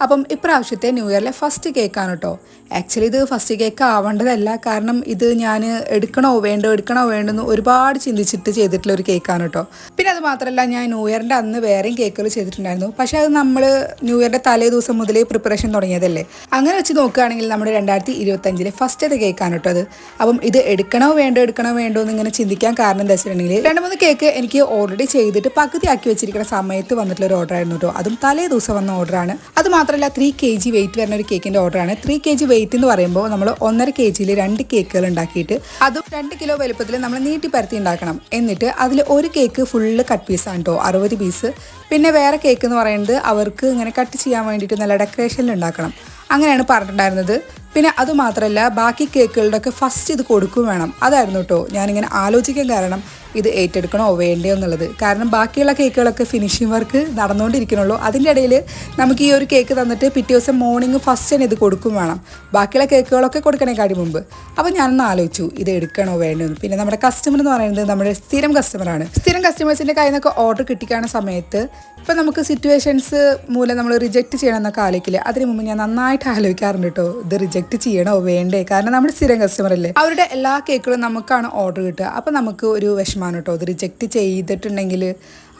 അപ്പം ഇപ്രാവശ്യത്തെ new ഇയറിലെ first കേക്കാണ് കേട്ടോ ആക്ച്വലി ഇത് ഫസ്റ്റ് കേക്ക് ആവേണ്ടതല്ല. കാരണം ഇത് ഞാൻ എടുക്കണോ വേണ്ടോ എടുക്കണോ വേണ്ടെന്ന് ഒരുപാട് ചിന്തിച്ചിട്ട് ചെയ്തിട്ടുള്ള ഒരു കേക്കാണ് കേട്ടോ പിന്നെ അത് മാത്രമല്ല ഞാൻ ന്യൂ ഇയറിന്റെ അന്ന് വേറെയും കേക്കുകൾ ചെയ്തിട്ടുണ്ടായിരുന്നു. പക്ഷേ അത് നമ്മൾ ന്യൂ ഇയറിന്റെ തലേ ദിവസം മുതലേ പ്രിപ്പറേഷൻ തുടങ്ങിയതല്ലേ. അങ്ങനെ വെച്ച് നോക്കുകയാണെങ്കിൽ നമ്മുടെ രണ്ടായിരത്തി ഇരുപത്തഞ്ചിലെ ഫസ്റ്റത്തെ കേക്കാണ് കേട്ടോ അത്. അപ്പം ഇത് എടുക്കണോ വേണ്ടോ എടുക്കണോ വേണ്ടോ എന്ന് ഇങ്ങനെ ചിന്തിക്കാൻ കാരണം എന്താ വെച്ചിട്ടുണ്ടെങ്കിൽ രണ്ട് മൂന്ന് കേക്ക് എനിക്ക് ഓൾറെഡി ചെയ്തിട്ട് പകുതിയാക്കി വെച്ചിരിക്കുന്ന സമയത്ത് വന്നിട്ടുള്ള ഒരു ഓർഡർ ആയിരുന്നു കേട്ടോ അതും തലേ ദിവസം വന്ന ഓർഡറാണ് അത് മാത്രമല്ല ത്രീ കെ ജി വെയിറ്റ് വരുന്ന ഒരു കേക്കിന്റെ ഓർഡറാണ് ത്രീ കെ ജി വെയിറ്റ് എന്ന് പറയുമ്പോൾ നമ്മൾ ഒന്നര കെ ജിയിൽ രണ്ട് കേക്കുകൾ ഉണ്ടാക്കിയിട്ട് അതും രണ്ട് കിലോ വലുപ്പത്തിൽ നമ്മൾ നീട്ടി പരത്തി ഉണ്ടാക്കണം. എന്നിട്ട് അതിൽ ഒരു കേക്ക് ഫുള്ള് കട്ട് പീസ് ആണ് കേട്ടോ അറുപത് പീസ് പിന്നെ വേറെ കേക്ക് എന്ന് പറയുന്നത് അവർക്ക് ഇങ്ങനെ കട്ട് ചെയ്യാൻ വേണ്ടിയിട്ട് നല്ല ഡെക്കറേഷനിൽ ഉണ്ടാക്കണം. അങ്ങനെയാണ് പറഞ്ഞിട്ടുണ്ടായിരുന്നത്. പിന്നെ അതുമാത്രമല്ല ബാക്കി കേക്കുകളുടെ ഒക്കെ ഫസ്റ്റ് ഇത് കൊടുക്കും വേണം. അതായിരുന്നു കേട്ടോ ഞാനിങ്ങനെ ആലോചിക്കാൻ കാരണം ഇത് ഏറ്റെടുക്കണോ വേണ്ടയോ എന്നുള്ളത്. കാരണം ബാക്കിയുള്ള കേക്കുകളൊക്കെ ഫിനിഷിംഗ് വർക്ക് നടന്നുകൊണ്ടിരിക്കണുള്ളൂ. അതിന്റെ ഇടയിൽ നമുക്ക് ഈ ഒരു കേക്ക് തന്നിട്ട് പിറ്റേ ദിവസം മോർണിംഗ് ഫസ്റ്റ് തന്നെ ഇത് കൊടുക്കും വേണം. ബാക്കിയുള്ള കേക്കുകളൊക്കെ കൊടുക്കണേക്കാടി മുമ്പ്. അപ്പോൾ ഞാനൊന്ന് ആലോചിച്ചു ഇത് എടുക്കണോ വേണ്ടോ എന്ന്. പിന്നെ നമ്മുടെ കസ്റ്റമർ എന്ന് പറയുന്നത് നമ്മുടെ സ്ഥിരം കസ്റ്റമറാണ് സ്ഥിരം കസ്റ്റമേഴ്സിന്റെ കയ്യിൽ നിന്നൊക്കെ ഓർഡർ കിട്ടിക്കാണ സമയത്ത് ഇപ്പം നമുക്ക് സിറ്റുവേഷൻസ് മൂലം നമ്മൾ റിജക്റ്റ് ചെയ്യണം എന്നൊക്കെ ആലോചിക്കില്ല അതിന് മുമ്പ് ഞാൻ നന്നായിട്ട് ആലോചിക്കാറുണ്ട് കേട്ടോ. ഇത് റിജക്റ്റ് ചെയ്യണോ വേണ്ടേ? കാരണം നമ്മുടെ സ്ഥിരം കസ്റ്റമർ അല്ലേ? അവരുടെ എല്ലാ കേക്കുകളും നമുക്കാണ് ഓർഡർ കിട്ടുക. അപ്പം നമുക്ക് ഒരു വിഷമാണ് കേട്ടോ. ഇത് റിജക്റ്റ് ചെയ്തിട്ടുണ്ടെങ്കിൽ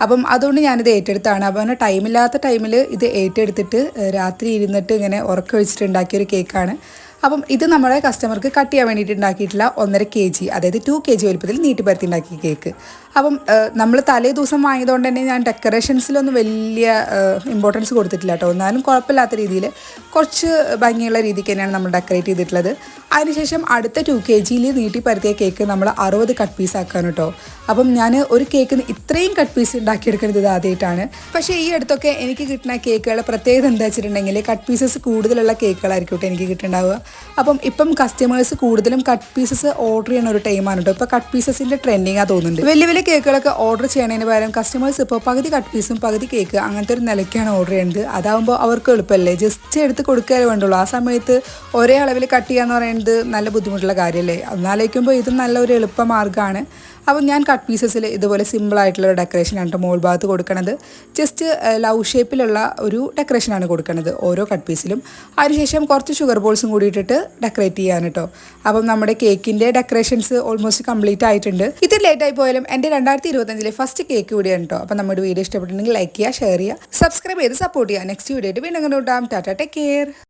അപ്പം അതുകൊണ്ട് ഞാനിത് ഏറ്റെടുത്താണ്. അപ്പം ടൈമില്ലാത്ത ടൈമിൽ ഇത് ഏറ്റെടുത്തിട്ട് രാത്രി ഇരുന്നിട്ട് ഇങ്ങനെ ഉറക്കൊഴിച്ചിട്ട് ഉണ്ടാക്കിയൊരു കേക്കാണ് അപ്പം ഇത് നമ്മുടെ കസ്റ്റമർക്ക് കട്ട് ചെയ്യാൻ വേണ്ടിയിട്ട് ഉണ്ടാക്കിയിട്ടുള്ള ഒന്നര കെ ജി അതായത് ടു കെ ജി വലുപ്പത്തിൽ നീട്ടിപ്പരത്തി ഉണ്ടാക്കിയ കേക്ക് അപ്പം നമ്മൾ തലേ ദിവസം വാങ്ങിയതുകൊണ്ട് തന്നെ ഞാൻ ഡെക്കറേഷൻസിലൊന്നും വലിയ ഇമ്പോർട്ടൻസ് കൊടുത്തിട്ടില്ല കേട്ടോ എന്നാലും കുഴപ്പമില്ലാത്ത രീതിയിൽ കുറച്ച് ഭംഗിയുള്ള രീതിക്ക് തന്നെയാണ് നമ്മൾ ഡെക്കറേറ്റ് ചെയ്തിട്ടുള്ളത്. അതിനുശേഷം അടുത്ത ടു കെ ജിയിൽ നീട്ടി പരത്തിയ കേക്ക് നമ്മൾ അറുപത് കട്ട് പീസ് ആക്കാൻ കേട്ടോ അപ്പം ഞാൻ ഒരു കേക്ക് ഇത്രയും കട്ട് പീസ് ഉണ്ടാക്കിയെടുക്കുന്നത് ഇത് ആദ്യമായിട്ടാണ് പക്ഷേ ഈ അടുത്തൊക്കെ എനിക്ക് കിട്ടുന്ന കേക്കുകളുടെ പ്രത്യേകത എന്താ വെച്ചിട്ടുണ്ടെങ്കിൽ കട്ട് പീസസ് കൂടുതലുള്ള കേക്കുകളായിരിക്കും എനിക്ക് കിട്ടുന്നുണ്ടാവുക. അപ്പം ഇപ്പം കസ്റ്റമേഴ്സ് കൂടുതലും കട്ട് പീസസ് ഓർഡർ ചെയ്യുന്ന ഒരു ടൈമാണ് കേട്ടോ ഇപ്പോൾ കട്ട് പീസസിന്റെ ട്രെൻഡിങ്ങാണ് തോന്നുന്നുണ്ട്. വലിയ വലിയ കേക്കുകളൊക്കെ ഓർഡർ ചെയ്യണതിന് പകരം കസ്റ്റമേഴ്സ് ഇപ്പോൾ പകുതി കട്ട് പീസും പകുതി കേക്ക് അങ്ങനത്തെ ഒരു നിലയ്ക്കാണ് ഓർഡർ ചെയ്യുന്നത്. അതാകുമ്പോൾ അവർക്ക് എളുപ്പമല്ലേ? ജസ്റ്റ് എടുത്ത് കൊടുക്കാനേ വേണ്ടുള്ളൂ. ആ സമയത്ത് ഒരേ അളവിൽ കട്ട് ചെയ്യാന്ന് പറയുന്നത് നല്ല ബുദ്ധിമുട്ടുള്ള കാര്യമല്ലേ? എന്നാലേക്കുമ്പോൾ ഇത് നല്ലൊരു എളുപ്പ മാർഗമാണ് അപ്പം ഞാൻ കട്ട് പീസസിൽ ഇതുപോലെ സിമ്പിളായിട്ടുള്ള ഒരു ഡെക്കറേഷനാണ് മോൾ ഭാഗത്ത് കൊടുക്കണത്. ജസ്റ്റ് ലവ് ഷേപ്പിലുള്ള ഒരു ഡെക്കറേഷനാണ് കൊടുക്കുന്നത് ഓരോ കട്ട് പീസിലും അതിനുശേഷം കുറച്ച് ഷുഗർ ബോൾസും കൂടി ഇട്ടിട്ട് ഡെക്കറേറ്റ് ചെയ്യാൻ കേട്ടോ അപ്പം നമ്മുടെ കേക്കിന്റെ ഡെക്കറേഷൻസ് ഓൾമോസ്റ്റ് കംപ്ലീറ്റ് ആയിട്ടുണ്ട്. ഇത് ലേറ്റ് ആയി പോയാലും എന്റെ രണ്ടായിരത്തി ഇരുപത്തഞ്ചിലെ ഫസ്റ്റ് കേക്ക് കൂടിയാണ് കേട്ടോ അപ്പം നമ്മുടെ വീഡിയോ ഇഷ്ടപ്പെട്ടിട്ടുണ്ടെങ്കിൽ ലൈക്ക് ചെയ്യുക ഷെയർ ചെയ്യുക സബ്സ്ക്രൈബ് ചെയ്ത് സപ്പോർട്ട് ചെയ്യുക. നെക്സ്റ്റ് വീഡിയോ ആയിട്ട് വീണ്ടും കണ്ടുകൂട്ടാം ടാറ്റ ടേക്ക് കെയർ